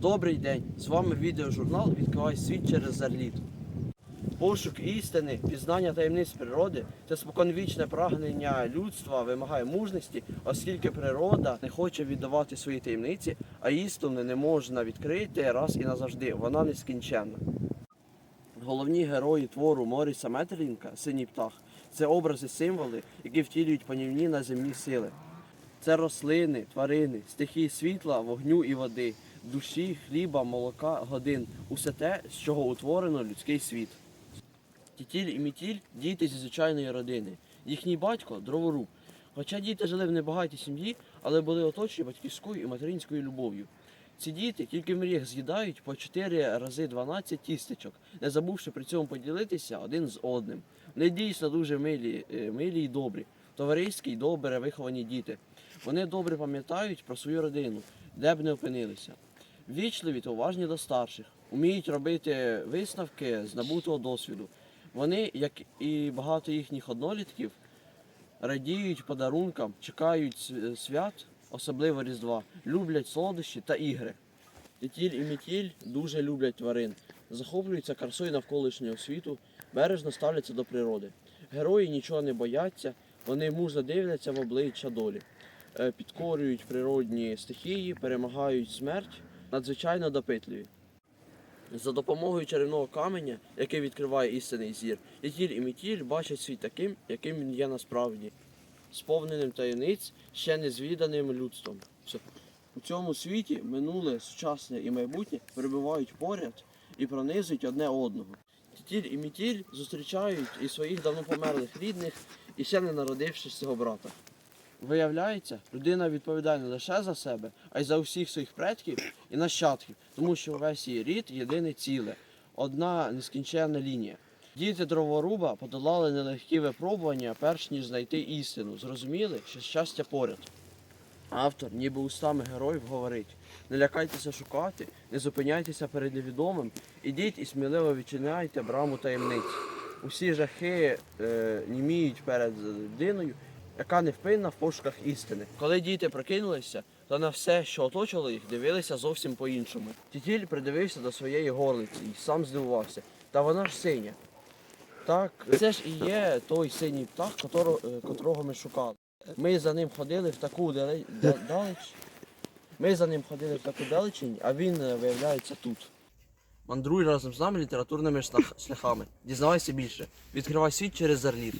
Добрий день! З вами відеожурнал Відкривай світ через зарліт. Пошук істини, пізнання таємниць природи це споконвічне прагнення людства вимагає мужності, оскільки природа не хоче віддавати свої таємниці, а істину не можна відкрити раз і назавжди. Вона нескінченна. Головні герої твору Моріса Метерлінка Синій птах це образи символи, які втілюють панівні наземні сили. Це рослини, тварини, стихії світла, вогню і води, душі, хліба, молока, годин усе те, з чого утворено людський світ. Тітіль і Мітіль діти зі звичайної родини. Їхній батько дроворуб. Хоча діти жили в небагатій сім'ї, але були оточені батьківською і материнською любов'ю. Ці діти тільки в мріях з'їдають по 4 рази 12 тістечок, не забувши при цьому поділитися один з одним. Вони дійсно дуже милі, е, милі і добрі, товариські й добре виховані діти. Вони добре пам'ятають про свою родину, де б не опинилися. Вічливі та уважні до старших, вміють робити висновки з набутого досвіду. Вони, як і багато їхніх однолітків, радіють подарункам, чекають свят, особливо Різдва, люблять солодощі та ігри. Тітіль і Мітіль дуже люблять тварин, захоплюються красою навколишнього світу, бережно ставляться до природи. Герої нічого не бояться, вони мужно дивляться в обличчя долі, е, підкорюють природні стихії, перемагають смерть, надзвичайно допитливі. За допомогою чарівного каменя, який відкриває істинний зір, Тітіль і Мітіль бачать світ таким, яким він є насправді, сповненим таємниць, ще не звіданим людством. У цьому світі минуле, сучасне і майбутнє перебувають поряд і пронизують одне одного. Тітіль і Мітіль зустрічають і своїх давно померлих рідних, і ще не народившись цього брата. Виявляється, людина відповідає не лише за себе, а й за усіх своїх предків і нащадків, тому що весь її рід єдине ціле, одна нескінченна лінія. Діти дроворуба подолали нелегкі випробування, перш ніж знайти істину, зрозуміли, що щастя поряд. Автор, ніби устами героїв, говорить: не лякайтеся шукати, не зупиняйтеся перед невідомим, ідіть і сміливо відчиняйте браму таємниць. Усі жахи е, німіють перед людиною, яка невпинна в пошуках істини. Коли діти прокинулися, то на все, що оточило їх, дивилися зовсім по-іншому. Тітіль придивився до своєї горлиці і сам здивувався. Та вона ж синя. Так, це ж і є той синій птах, котрого, е, котрого ми шукали. Ми за ним ходили в таку далеч. Ми за ним ходили в таку далечінь, а він е, виявляється тут. Мандруй разом з нами літературними шлях- шляхами. Дізнавайся більше. Відкривай світ через зарліт.